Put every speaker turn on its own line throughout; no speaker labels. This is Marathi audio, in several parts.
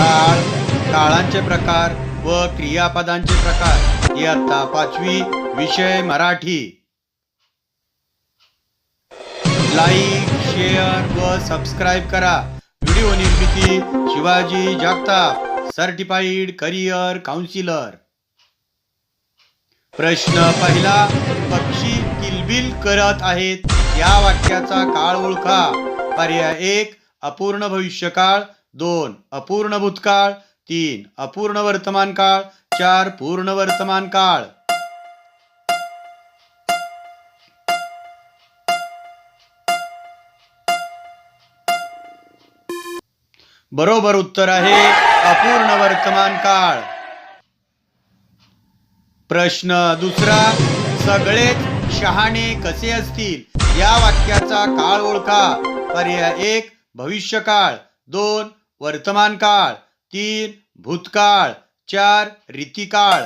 काळ काळांचे प्रकार व क्रियापदांचे प्रकार. इयत्ता पाचवी विषय मराठी. लाईक शेअर व सबस्क्राईब करा. व्हिडिओ निर्मिती Shivaji Jagtap certified career counsellor प्रश्न पहिला पक्षी किलबिल करत आहेत या वाक्याचा काळ ओळखा. पर्याय एक अपूर्ण भविष्यकाळ. दोन अपूर्ण भूतकाळ. तीन अपूर्ण वर्तमान काळ. चार पूर्ण वर्तमान काळ. बरोबर उत्तर आहे अपूर्ण वर्तमान काळ. प्रश्न दुसरा सगळेच शहाणे कसे असतील? या वाक्याचा काळ ओळखा. पर्याय एक भविष्यकाळ. दोन वर्तमान काळ तीन भूतकाळ चार रीतिकाळ.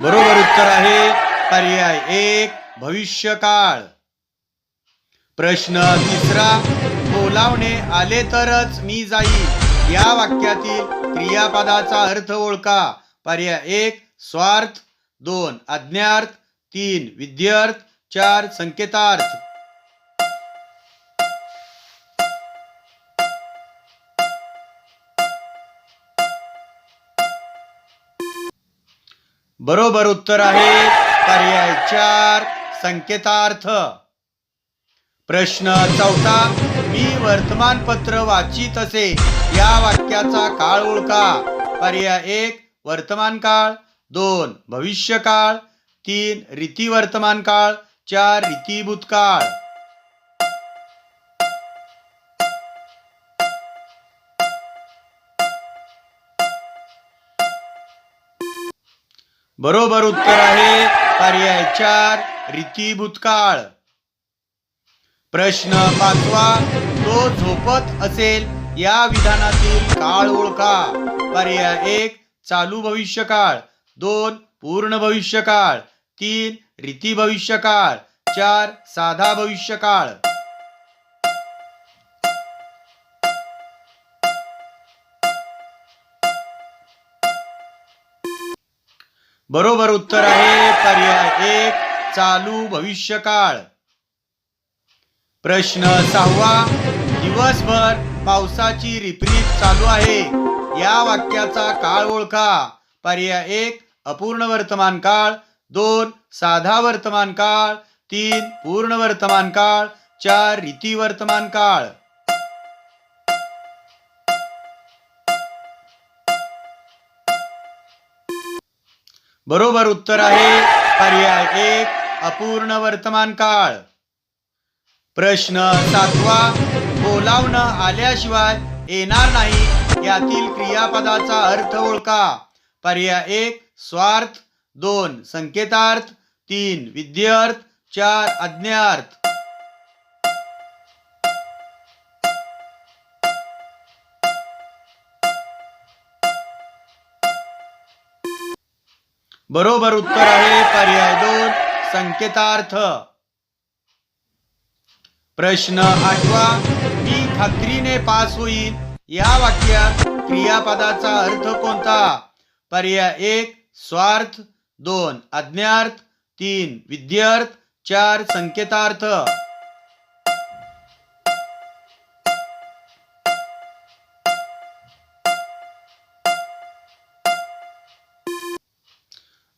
बरोबर उत्तर आहे पर्याय एक भविष्यकाळ. प्रश्न तिसरा बोलावणे आले तरच मी जाईल या वाक्यातील क्रियापदाचा अर्थ ओळखा. पर्याय एक स्वार्थ दोन अज्ञार्थ तीन विद्यार्थ चार संकेतार्थ. बरोबर उत्तर आहे पर्याय चार संकेतार्थ. प्रश्न चौथा मी वर्तमानपत्र वाचित असे या वाक्याचा काळ ओळखा पर्याय एक वर्तमान काळ. दोन भविष्य काळ तीन रीती वर्तमान काळ चार रीती भूतकाळ. बरोबर उत्तर आहे पर्याय चार रीती भूतकाळ. प्रश्न पाचवा तो झोपत असेल या विधानातील काळ ओळखा. पर्याय एक चालू भविष्यकाळ. दोन पूर्ण भविष्यकाळ. तीन रीती भविष्यकाळ. चार साधा भविष्यकाळ. बरोबर उत्तर आहे पर्याय एक चालू भविष्यकाळ. प्रश्न सहावा दिवसभर पावसाची रिपरीप चालू आहे. या वाक्याचा काळ ओळखा. पर्याय एक अपूर्ण वर्तमान काळ दोन साधा वर्तमान काळ तीन पूर्ण वर्तमान काळ चार रीती वर्तमान काळ. बरोबर उत्तर आहे पर्याय एक अपूर्ण वर्तमान काळ. प्रश्न सातवा बोलावणं आल्याशिवाय येणार नाही यातील क्रियापदाचा अर्थ ओळखा. पर्याय एक स्वार्थ दोन संकेतार्थ तीन विद्यार्थ चार अज्ञार्थ बरोबर उत्तर आहे पर्याय दोन संकेतार्थ. प्रश्न आठवा मी खात्रीने पास होईल? या वाक्यात क्रियापदाचा अर्थ कोणता? पर्याय एक स्वार्थ दोन. अज्ञार्थ तीन. विद्यार्थ चार. संकेतार्थ.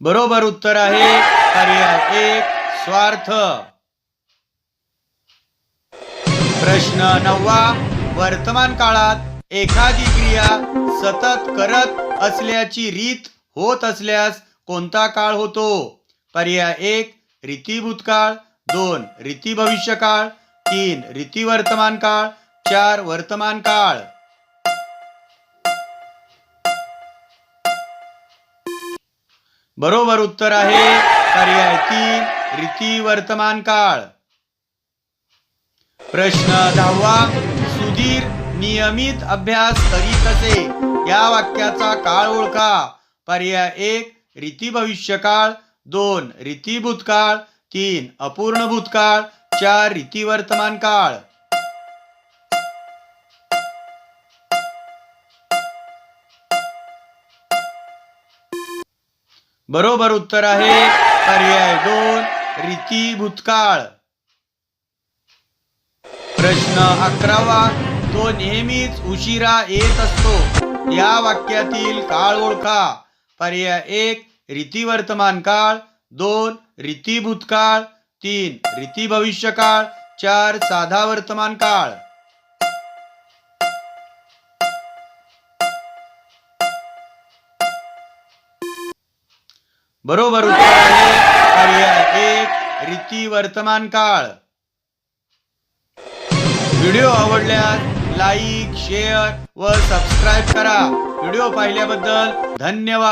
बरोबर उत्तर आहे. पर्याय एक. स्वार्थ. प्रश्न नववा. वर्तमान काळात एखादी क्रिया सतत करत असल्याची रीत होत असल्यास कोणता काळ होतो? पर्याय एक रीती भूतकाळ दोन रीती भविष्यकाळ तीन रीती वर्तमान काळ. चार वर्तमान काळ. बरोबर उत्तर आहे पर्याय तीन रीती वर्तमान काळ. प्रश्न दहावा सुधीर नियमित अभ्यास करीत असे. या वाक्याचा काळ ओळखा. पर्याय एक रीती भविष्यकाळ. दोन रीती भूतकाळ. तीन अपूर्ण भूतकाळ. चार रीती वर्तमान काळ. बरोबर उत्तर आहे पर्याय दोन रीती भूतकाळ. प्रश्न अकरावा तो नेहमीच उशिरा येत असतो. या वाक्यातील काळ ओळखा. पर्याय एक रीती वर्तमान काळ. दोन रीती भूतकाळ तीन रीती भविष्य काळ. चार साधा वर्तमान काळ. बरोबर उत्तर आहे पर्याय एक रीती वर्तमान काळ. व्हिडिओ आवडल्यास लाईक शेअर व सबस्क्राईब करा. व्हिडिओ पाहिल्याबद्दल धन्यवाद.